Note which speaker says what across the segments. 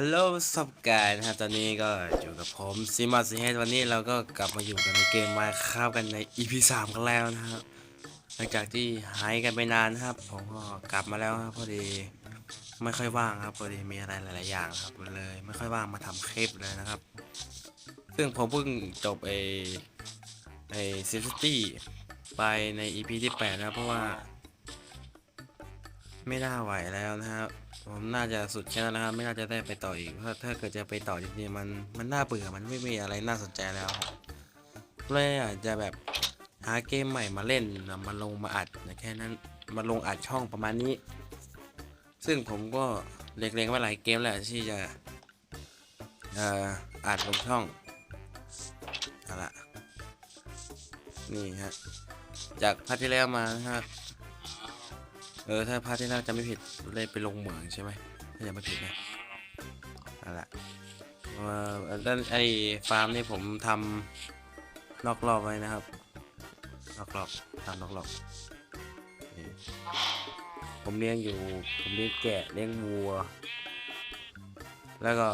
Speaker 1: ฮัลโหลสับการนะครับตอนนี้ก็อยู่กับผมซิมาซิเฮดวันนี้เราก็กลับมาอยู่กันในเกมมาข้าวกันใน EP 3กันแล้วนะครับหลังจากที่หายกันไปนานนะครับ ผมก็กลับมาแล้วครับพอดีไม่ค่อยว่างครับพอดีมีอะไรหลาย ๆ อย่างครับเลย ไม่ค่อยว่างมาทำคลิปเลยนะครับ ซึ่งผมเพิ่งจบไอไอซิตี้ไปใน EP ที่8นะเพราะว่า ไม่น่าไหวแล้วนะครับ ผมน่าจะสุดแค่นั้นนะครับ ไม่น่าจะได้ไปต่ออีกเพราะถ้าเกิดจะไปต่อจริงๆมันมันน่าเบื่อมันไม่มีอะไรน่าสนใจแล้วเลยอาจจะแบบหาเกมใหม่มาเล่นนะมาลงมาอัดนะแค่นั้นมาลงอัดช่องประมาณนี้ ซึ่งผมก็เล็งๆไว้หลายเกมแหละที่จะเอ่ออัดลงช่องเอาละนี่ฮะจากพาร์ทที่แล้วมานะครับ เออถ้าพาร์ทที่แล้วจะไม่ผิดเลยไปลงเหมืองใช่ไหมถ้ายังไม่ผิดนะนั่นแหละเอ่อด้านไอ้ฟาร์มนี่ผมทำนอกรอบไว้นะครับนอกรอบทำนอกรอบผมเลี้ยงอยู่ ผมเลี้ยงแกะเลี้ยงวัว แล้วก็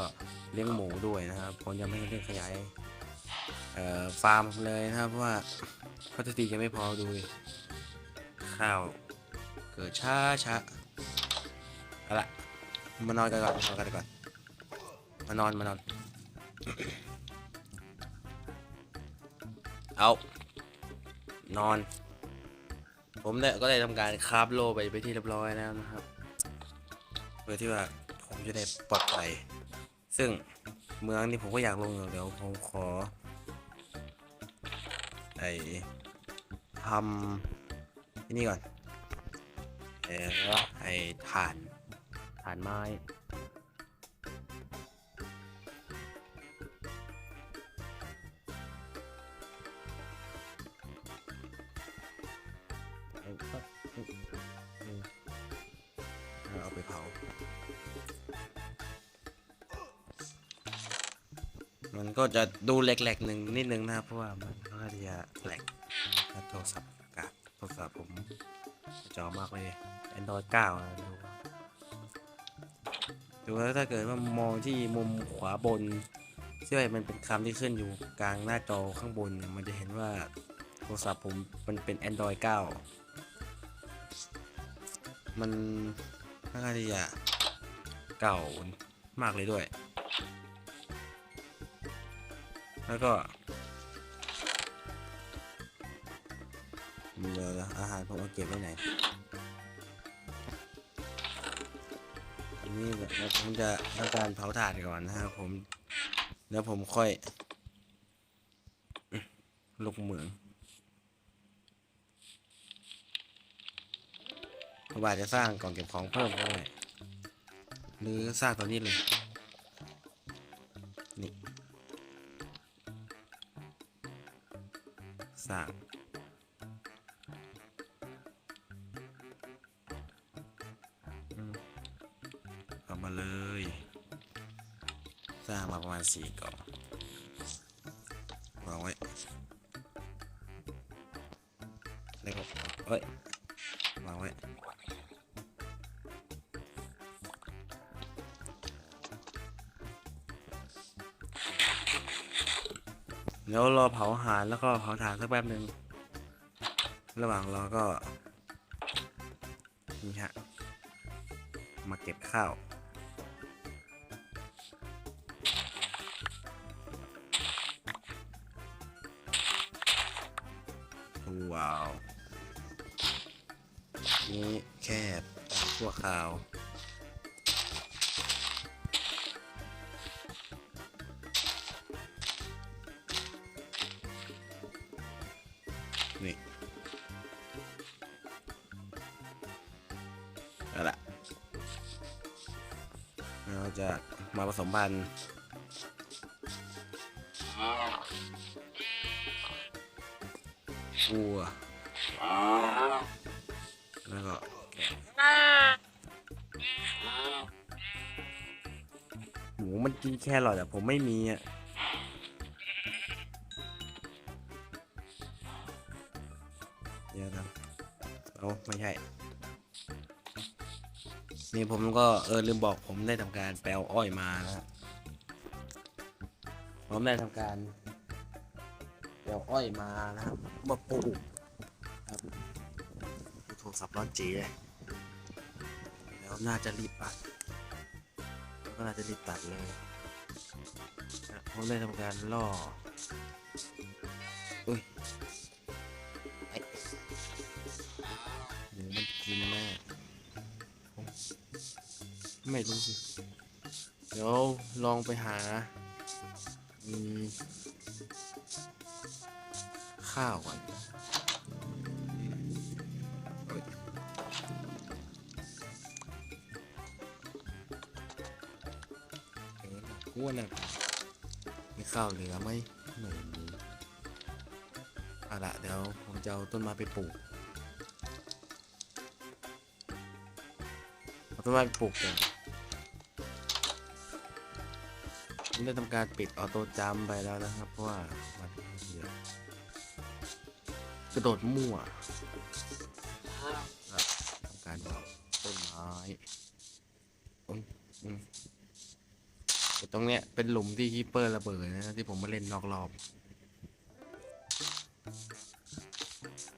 Speaker 1: เลี้ยงหมูด้วยนะครับ ผมยังไม่ได้ขยายเอ่อฟาร์มเลยนะครับเพราะว่าพัสตียังไม่พอดูข้าว เกิดช้าช้าเอาละมานอนกันก่อนมานอนกันก่อนมานอนมานอน เอา นอน ผมเนี่ยก็ได้ทำการคราฟโลไปไปที่เรียบร้อยแล้วนะครับ เพื่อที่ว่าผมจะได้ปลอดภัย ซึ่งเมืองนี้ผมก็อยากลงอยู่เดี๋ยวผมขอไอทำที่นี่ก่อน เออไอถ่านถ่านไม้เอาก็อืมเอาไปเผา มันก็จะดูแหลกๆหนึ่งนิดนึงนะครับเพราะว่ามันก็จะแหลกถ้าโทรศัพท์กาดโทรศัพท์ผม จอมากเลย Android 9นะดูดูแล้วถ้าเกิดว่ามองที่มุมขวาบนที่ว่ามันเป็นคำที่ขึ้นอยู่กลางหน้าจอข้างบนเนี่ยมันจะเห็นว่าโทรศัพท์ผมมันเป็น Android 9 มันน่าจะเก่ามากเลยด้วย แล้วก็เดี๋ยว อาหารผมเอาเก็บไว้ไหนอันนี้เดี๋ยวผมจะทำการเผาถ่านก่อนนะครับผมแล้วผมค่อยลงเหมืองเพราะว่าจะสร้างกล่องเก็บของเพิ่มก็ได้หรือสร้างตอนนี้เลยนี่สร้าง สีก่องวางไว้แล้วก็เอ้ยวางไว้เดี๋ยวรอเผาอาหารแล้วก็เผาถ่านสักแป๊บหนึ่งระหว่างรอก็นี่ฮะมาเก็บข้าว ว้าว นี่แค่ชั่วคราว นี่เอาละเราจะมาผสมพันธุ์ วัว แล้วก็แกะหมูมันกินแครอทแต่ผมไม่มีอะเดี๋ยวนะเอาไม่ใช่ นี่ผมก็เออลืมบอกผมได้ทำการแปลอ้อยมานะผมได้ทำการ แปลอ้อยมานะครับมาปลูกครับโทรศัพท์ร้อนจีเลยแล้วน่าจะรีบตัดก็น่าจะรีบตัดเลยนะผมได้ทำการล่ออุ้ยไอ้เดี๋ยวมันกินแม่ไม่รู้สิเดี๋ยวลองไปหา อืม ข้าวก่อนเอ้ยเออน่ะกลัวนะมีข้าวเหลือไหมไม่มีเอาละเดี๋ยวผมจะเอาต้นไม้ไปปลูกเอาต้นไม้ไปปลูกก่อนผมได้ทำการปิดออโต้จัมไปแล้วนะครับ เพราะว่ามัน กระโดดมั่วอะทำการบอกต้นไม้อืมอืมแต่ตรงเนี้ยเป็นหลุมที่ฮีปเปอร์ระเบิดนะที่ผมมาเล่นนอกรอบ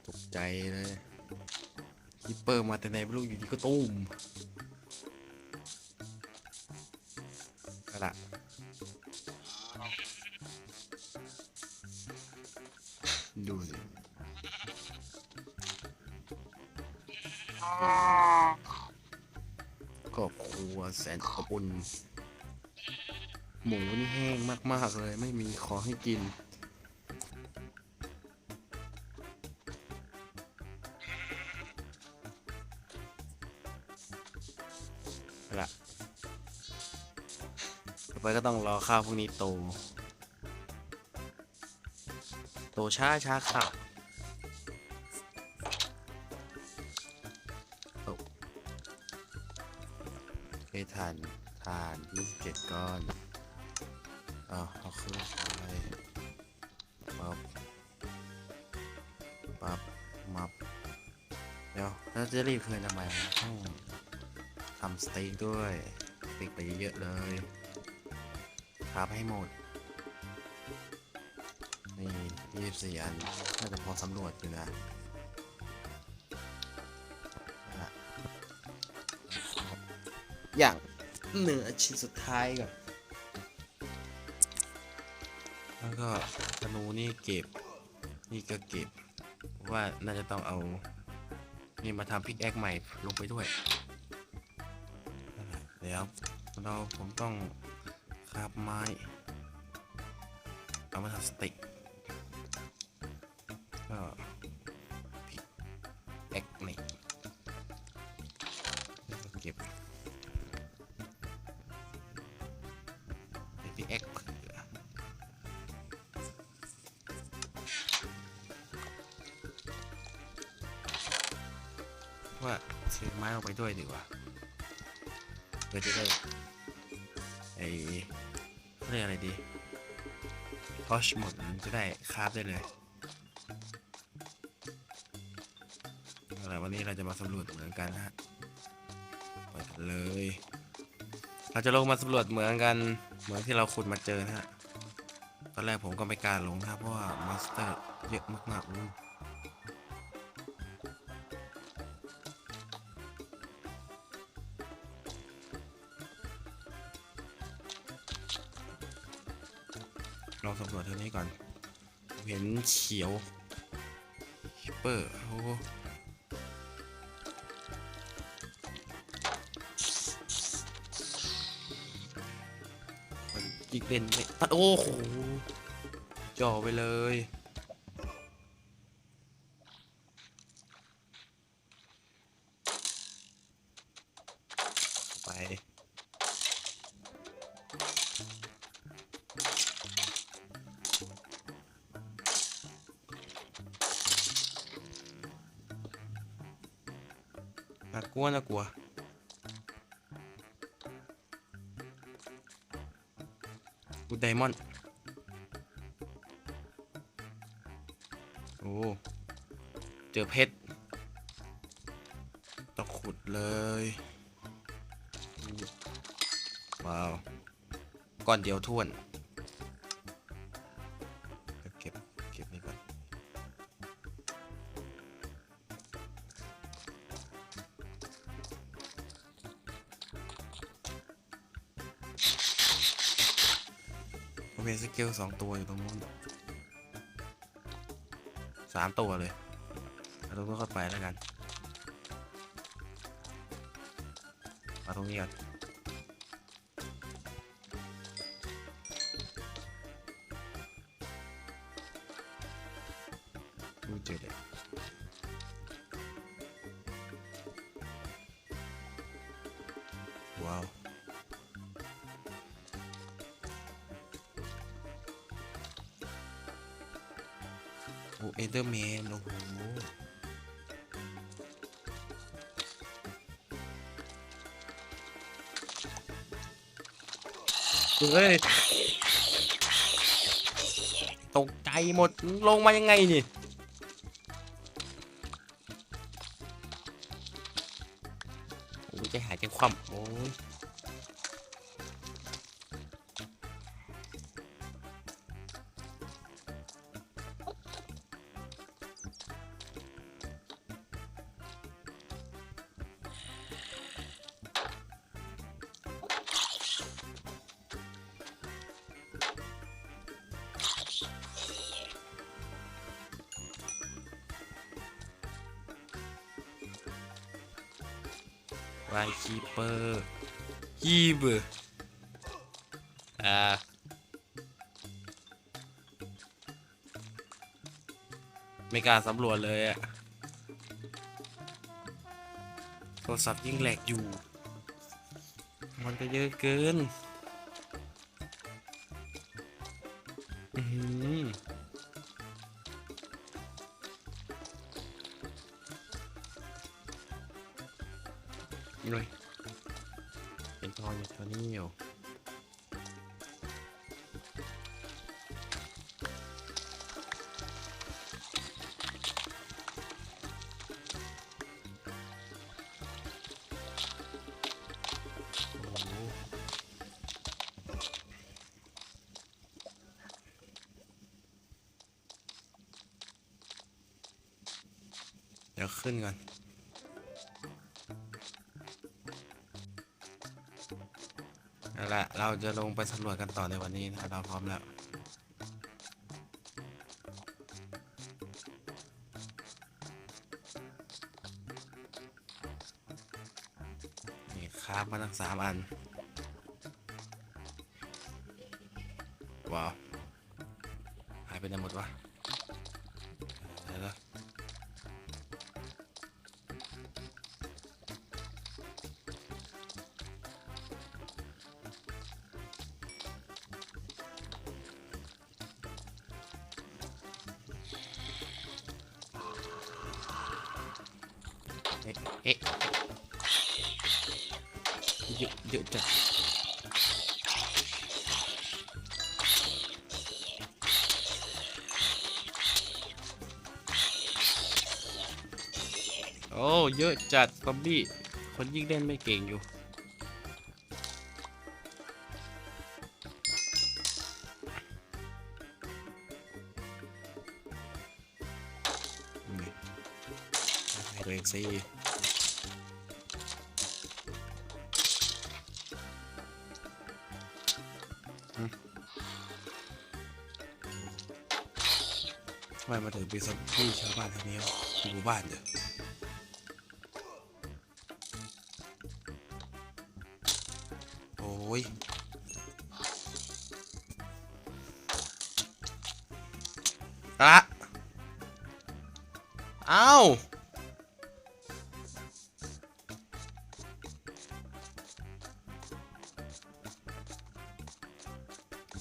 Speaker 1: ตกใจเลยฮีปเปอร์มาแต่ไหนไม่รู้อยู่ดีก็ตุ้ม ครอบครัวแสนอบอุ่นหมูนี่แห้งมาก ๆ เลยไม่มีขอให้กิน ละต่อไปก็ต้องรอข้าวพวกนี้โต โตช้าช้าค่ะโเคทานทาน27 ก้อนอ้าเอาขึ้นไปปับปับมับเดี๋ยวแล้วจะรีบคืนทำไมต้องทำสเต็กด้วยสเต็กไปเยอะๆเลยครับให้หมด นี่ยี่สิบสี่อันน่าจะพอสำรวจอยู่นะ อย่างเหนือชิ้นสุดท้ายก่อนแล้วก็ธนูนี่เก็บ นี่ก็เก็บ ว่าน่าจะต้องเอา นี่มาทำพิกแอคใหม่ลงไปด้วยและเดี๋ยวเราผมต้องคาบไม้ เอามาทำสติกก็ ว่าซื้อไม้ออกไปด้วยดีกว่าเพื่อจะได้ไอ้เรียกอะไรดีทอชหมดมันจะได้คราฟได้เลยอาล่ะวันนี้เราจะมาสำรวจเหมืองกันนะฮะไปกันเลย เราจะลงมาสำรวจเหมืองกัน เหมืองที่เราขุดมาเจอนะฮะ ตอนแรกผมก็ไม่กล้าลงนะเพราะว่ามาสเตอร์เยอะมากๆ ลองสำรวจเท่านี้ก่อน เห็นเขียวฮิปเปอร์โอ้โหมันยิงเล่นไม่ตัดโอ้โหจ่อไปเลย น่ากลัวน่ากลัวกูไดมอนด์โอ้เจอเพชรต้องขุดเลย ว้าว ก้อนเดียวท่วน มีสเกลสองตัวอยู่ตรงนู้นสามตัวเลยเอาตรงนู้นเข้าไปแล้วกันเอาตรงนี้ก่อน เดอร์แมนโอ้โหเฮ้ยตกใจหมดลงมายังไงนี่โอ้ยใจหายใจคว่ำโอ้ย ไวคีเปอร์ยีบอ่าไม่กล้าสำรวจเลยอะโทรศัพท์ยิ่งแหลกอยู่ มันก็เยอะเกิน เลยเป็นทองอยู่ตัวนี้อยู่โอ้โหเดี๋ยวขึ้นก่อน เราจะลงไปสำรวจกันต่อในวันนี้นะเราพร้อมแล้วนี่ครับมาทั้งสามอัน เยอะเยอะจัดโอ้เยอะจัดซอมบี้คนยิ่งเล่นไม่เก่งอยู่นี่ให้ตัวเองสิ ไมมาถึงเป็นซอมบี้ชาวบ้านแถวนี้วะหมู่บ้านเด้อโอ้ยอะเอ้า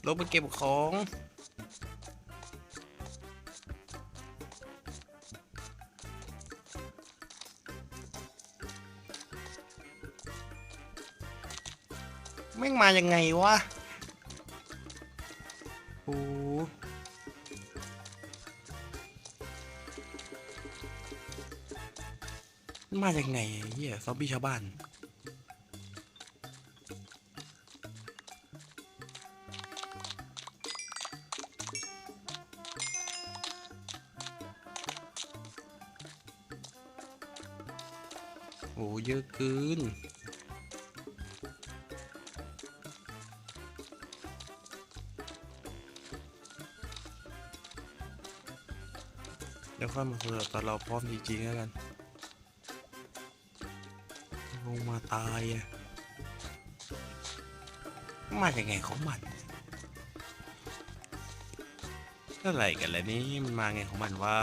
Speaker 1: ลงไปเก็บของ แม่งมายังไงวะโอ้มาจากไงเฮียซอบบี้ชาวบ้าน โอ้เยอะเกิน เดี๋ยวค่อยมาคุยตอนเราพร้อมจริงๆแล้วกันลงมาตายอะมาจากไงของมันอะไรกันแล้วนี่มันมาไงของมันวะ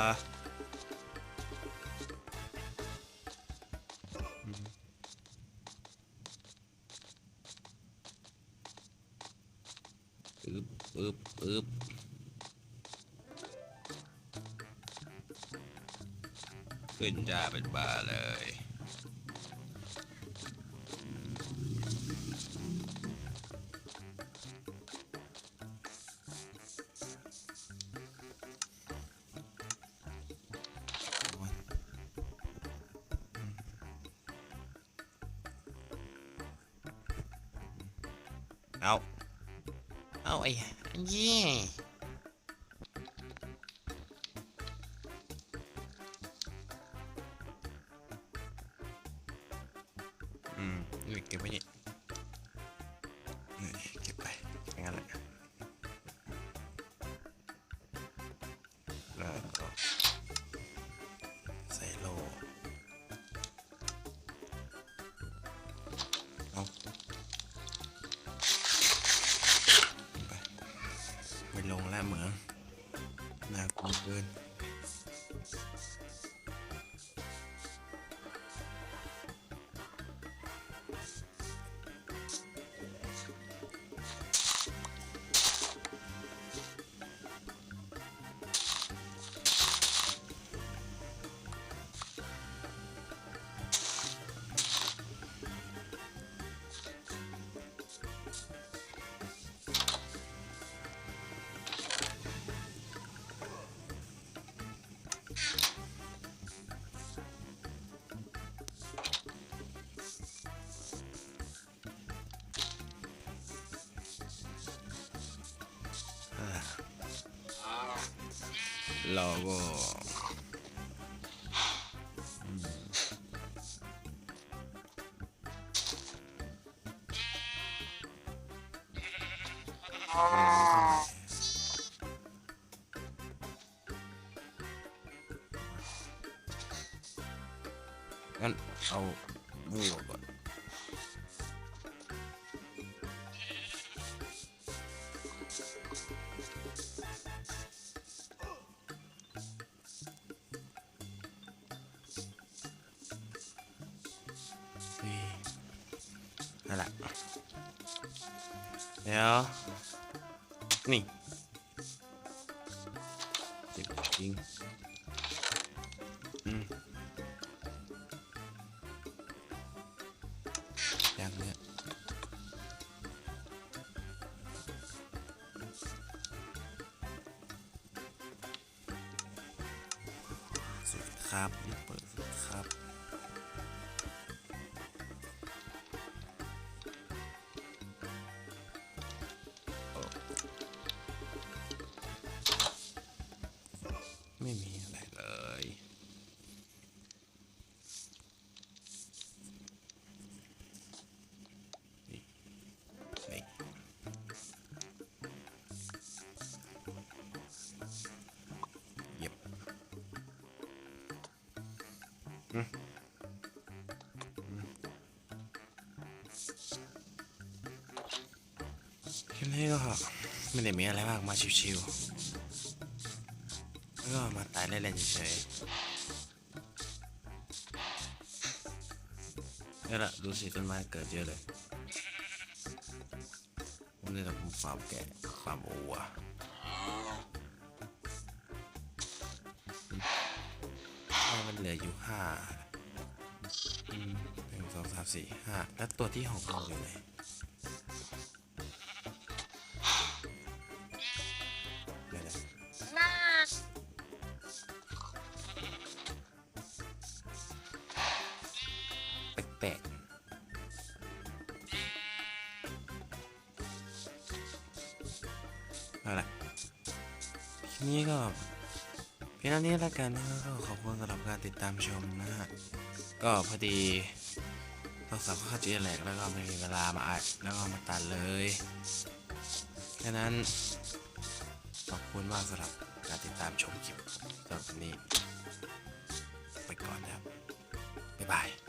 Speaker 1: ขึ้นจ้าเป็นบ้าเลย เอา เอาไอ้เย่ ลงและเหมืองน่ากลัวเกิน เราก็อืมงั้นเอาบัวก่อนนี่ ดี๋ยว นี่เจ็บจริงอืมอย่างเนี้ยสุดครับเปิดสุดครับ ลิปนี้ก็ไม่ได้มีอะไรมากมาชิวๆก็มาตายเล่นๆเฉยๆนี่แหละดูสิต้นไม้เกิดเยอะเลยวันนี้เราฟาร์มแกะฟาร์มโอวมันเหลืออยู่ห้าหนึ่งสองสามสี่ห้าแล้วตัวที่หกเราอยู่ไหน ปลกๆเอาละทีนี้ก็เพียงเท่านี้ล้วกันนะครับก็ขอบคุณสำหรับการติดตามชมนะฮะก็พอดีโทรศัพท์เข้าจีแหลกแล้วก็ไม่มีเวลามาอัดแล้วก็มาตัดเลยแค่นั้นขอบคุณมากสำหรับการติดตามชมคลิปสำหรับวันนี้ ไปก่อนนะครับบ๊ายบาย